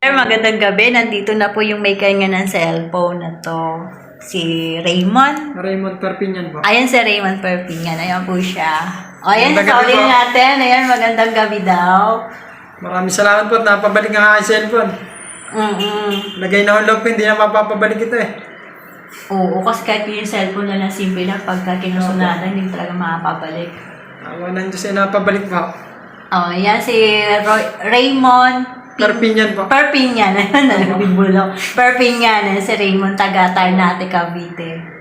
Sir, magandang gabi. Nandito na po yung may kanya ng cellphone na to. Si Raymond. Raymond Perpignan po. Ayan si Raymond Perpingan. Ayan po siya. O, ayan, Magandang gabi sasaulin po. natin. Ayan, magandang gabi daw. Maraming salamat po at napabalik ang aking cellphone. Mm-mm. Lagay na hulog ko, hindi na mapapabalik ito eh. Oo, kasi kahit yung cellphone na lang simple lang, pagka kinusunadan, hindi talaga makapabalik. Awa ng Diyos ay napabalik po. Oh, yan si Roy- Raymond Perpignan po. Perpignan. Ayan, nalabibulo. Perpignan. Ayan, si Raymond taga Tarnate, Cavite.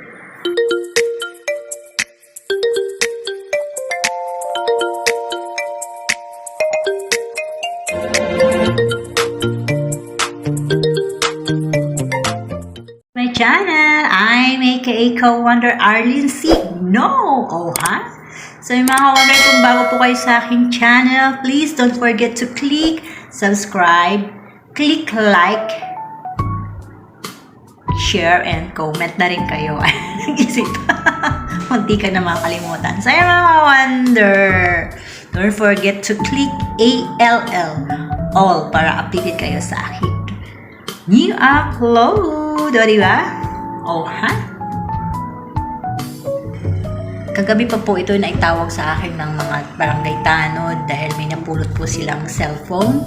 My channel, I'm aka Co-Wonder Arlene C. No! Oh, ha? So, yung mga ka-wonder, kung bago po kayo sa aking channel, please don't forget to click subscribe, click like, share, and comment na rin kayo. Isip. Munti ka na makalimutan. Yung mga ka-wonder, don't forget to click ALL, all, para updated kayo sa aking new upload. O, di ba? Oh, ha? Kagabi pa po ito na itawag sa akin ng mga barangay tanod dahil may napulot po silang cellphone,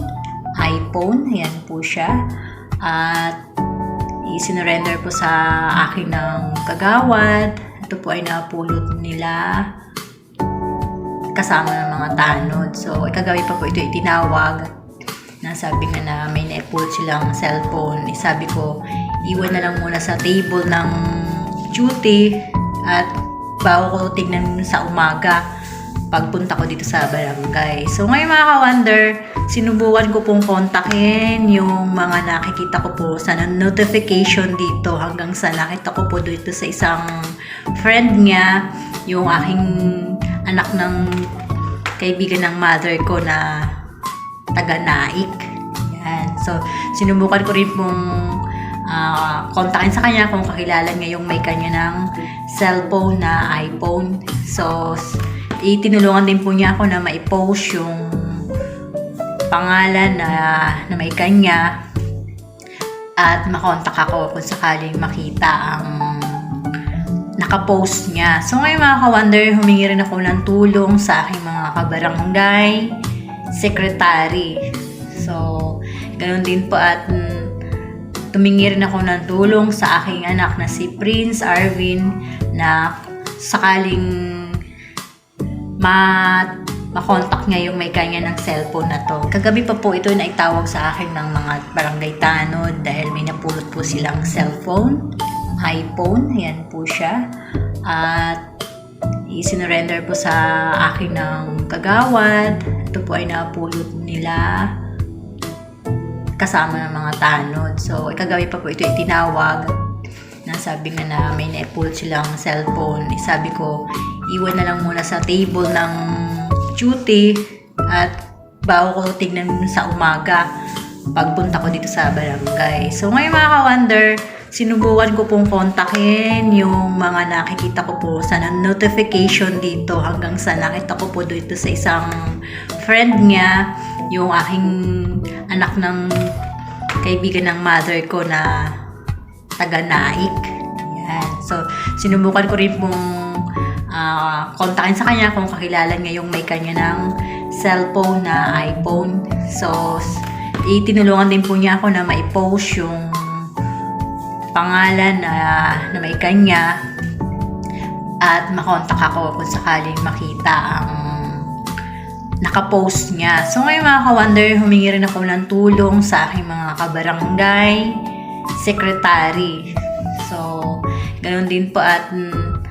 iPhone, ayan po siya. At isinurrender po sa akin ng kagawad. Ito po ay napulot nila kasama ng mga tanod. So, kagabi pa po ito itinawag na sabi nga na may naipulot silang cellphone. Eh, sabi ko, iwan na lang muna sa table ng duty at bago ko tignan sa umaga pagpunta ko dito sa barangay. So ngayon mga ka-wonder, sinubukan ko pong kontakin yung mga nakikita ko po sa notification dito hanggang sa nakita ko po dito sa isang friend niya, yung aking anak ng kaibigan ng mother ko na taga Naik. Yan. So, sinubukan ko rin pong ah, kontakin sa kanya kung kakilala niya may kanya ng cellphone na iPhone. So, itinulungan din po niya ako na ma-post yung pangalan na, na may kanya at makontak ako kung sakaling makita ang nakapost niya. So ngayon mga ka-wonder, humingi rin ako ng tulong sa aking mga kabarangay, secretary. So, ganun din po at tumingi rin ako ng tulong sa aking anak na si Prince Arvin na sakaling ma makontak niya yung may kanya ng cellphone na to. Kagabi pa po ito na itawag sa akin ng mga barangay tanod dahil may napulot po silang cellphone, iPhone, yan po siya. At isinurrender po sa akin ng kagawad. Ito po ay napulot nila kasama ng mga tanod. So, kagabi pa po ito itinawag na sabi nga na may naipulot silang cellphone. Sabi ko, iwan na lang muna sa table ng duty at bago ko tignan sa umaga pagpunta ko dito sa barangay. So ngayon mga ka-wonder, sinubukan ko pong kontakin yung mga nakikita ko po sa notification dito hanggang sa nakita ko po dito sa isang friend niya, yung aking anak ng kaibigan ng mother ko na taga Naik. Yan. So, sinubukan ko rin pong ah, kontakin sa kanya kung kakilala niya yung may kanya ng cellphone na iPhone. So, itinulungan din po niya ako na ma-post yung pangalan na, na may kanya at makontak ako kung sakaling makita ang nakapost niya. So ngayon mga ka-wonder, humingi rin ako ng tulong sa aking mga kabarangay, secretary. So, ganun din po at mm,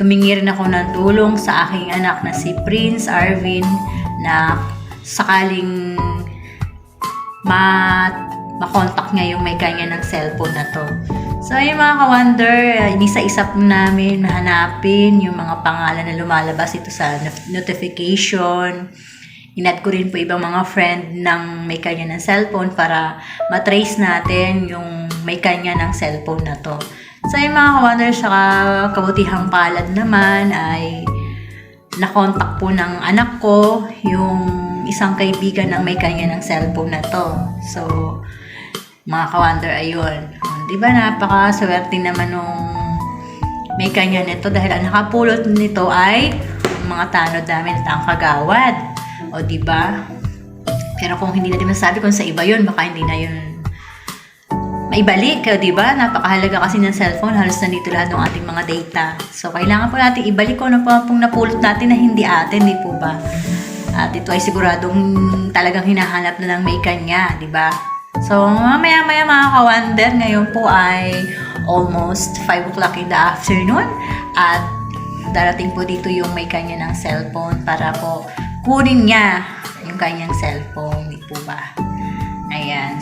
tumingi rin ako ng tulong sa aking anak na si Prince Arvin na sakaling ma makontak niya yung may kanya ng cellphone na to. So, yung mga ka-wonder, inisa-isa po namin hanapin yung mga pangalan na lumalabas ito sa not- notification. Inad ko rin po ibang mga friend ng may kanya ng cellphone para matrace natin yung may kanya ng cellphone na to. So, yung mga ka-wonder, saka kabutihang palad naman ay nakontak po ng anak ko yung isang kaibigan ang may kanya ng cellphone na to. So, mga ka-wonder, ayun. Di ba napaka-swerte naman nung may kanya nito dahil ang nakapulot nito ay mga tanod namin at ang kagawad. O, di ba? Pero kung hindi natin masabi kung sa iba yun, baka hindi na yun maibalik, o, di ba? Napakahalaga kasi ng cellphone, halos nandito lahat ng ating mga data. So, kailangan po natin ibalik kung ano pong napulot natin na hindi atin, di po ba? At ito ay siguradong talagang hinahanap na ng may kanya, di ba? So, mamaya-maya mga ka-wonder, ngayon po ay almost 5 o'clock in the afternoon. At darating po dito yung may kanya ng cellphone para po kunin niya yung kanyang cellphone, di po ba? Ayan.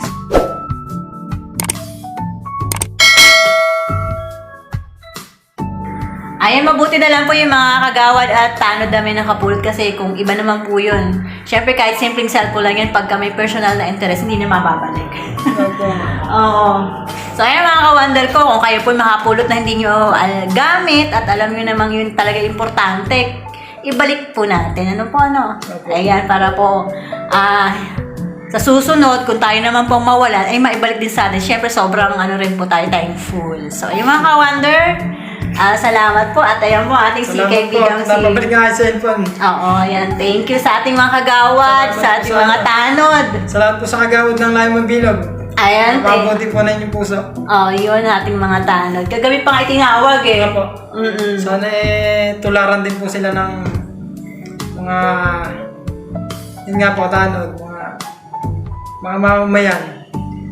Ayan, mabuti na lang po yung mga kagawad at tanod namin ng kapulot kasi kung iba naman po yun. Siyempre, kahit simpleng cellphone lang yan, pagka may personal na interest, hindi na mababalik. Oo. So, ayan mga ka-wonder ko, kung kayo po makapulot na hindi nyo ah, gamit at alam nyo namang yun talaga importante, ibalik po natin. Ano po, ano? Opo. Ayan, para po, ah, sa susunod, kung tayo naman pong mawalan, ay maibalik din sa atin. Siyempre, sobrang ano rin po tayo, thankful. So, ayun mga ka-wonder, ah, salamat po. At ayan po, ating si Salamat po. kaibigang si... Napabalik nga yung cellphone. Oo, ayan. Thank you sa ating mga kagawad, Salamat sa ating mga salamat. tanod. Salamat po sa kagawad ng Limon Bilog. Ayan, Mabuti po na inyong puso. Oh, yun ating mga tanod. Kagabi pa nga itinawag eh. Ano po? Mm-mm. Sana eh, tularan din po sila ng mga yun nga po, tanod, mga mga mamamayan.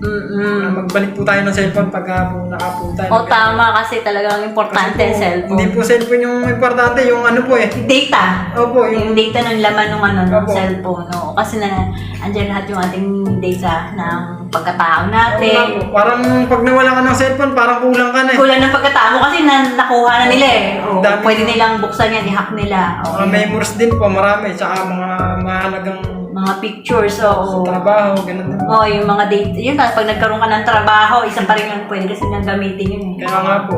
Mm-mm. Magbalik po tayo ng cellphone pagka po nakapo tayo. O tama kasi talagang importante ang cellphone. Hindi po cellphone yung importante, yung ano po eh. Data. Opo, yung Yung data ng laman ng ano, ng Opo. cellphone. No? Kasi na, andyan lahat yung ating data ng pagkatao natin. po. Parang pag nawala ka ng cellphone, parang kulang ka na eh. Kulang ng pagkatao kasi na, nakuha na nila eh. O, Dami. pwede nilang buksan yan, i-hack nila. Mga Okay. memories din po, marami. Tsaka mga mahalagang Mga pictures, sa o. trabaho, ganun din. Oh, yung mga data. Yun, pag nagkaroon ka ng trabaho, isa pa rin yung pwede kasi nang gamitin yun. eh. Kaya nga po,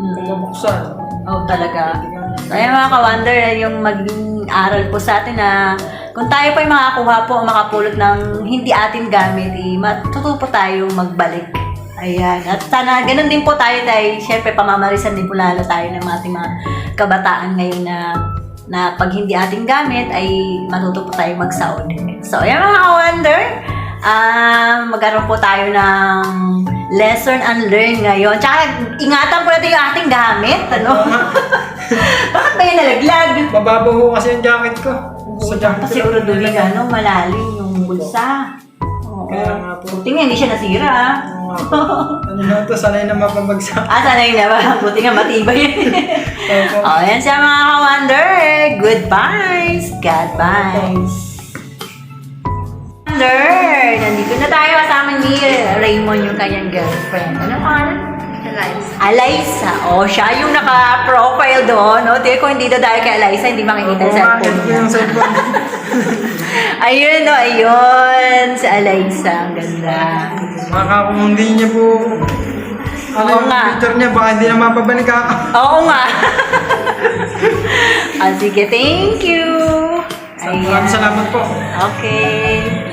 Mm. kung mabuksan. Oh, talaga. So, ayan mga ka-wonder, yung maging aral po sa atin na kung tayo po ay makakuha po o makapulot ng hindi atin gamit, eh, matuto po tayo magbalik. Ayan. At sana, ganun din po tayo dahil syempre pamamarisan din po lalo tayo ng ating mga kabataan ngayon na na pag hindi ating gamit ay matuto po tayo magsaod. So, ayan mga ka-wonder, ah magkaroon po tayo ng lesson and learn ngayon. Tsaka, ingatan po natin yung ating gamit. Ano? Bakit ba yung nalaglag? Mababaw kasi yung jacket ko. Sa jacket Kasi ko. siguro doon ano, malalim yung bulsa. Kaya nga po. Buti nga, hindi siya nasira. Oo. Ano na to, sanay na mapabagsak. Ah, sanay na ba? Buti nga matibay. Opo. oh, yan siya mga ka-wonder. Goodbyes. Godbyes. Wonder, nandito na tayo kasama ni Raymond, yung kanyang girlfriend. Ano pangalan? Eliza. Eliza. Oh, siya yung naka-profile doon. No? Di, kung hindi daw dahil kay Eliza, hindi makikita sa cellphone po niya. yung cellphone? Ayun, no, ayun. Si Eliza, ang ganda. Baka kung hindi niya po ano Oo yung nga. picture niya, baka hindi na mapabalik ako. Oo nga. ah, sige, thank you. Maraming salamat po. Okay.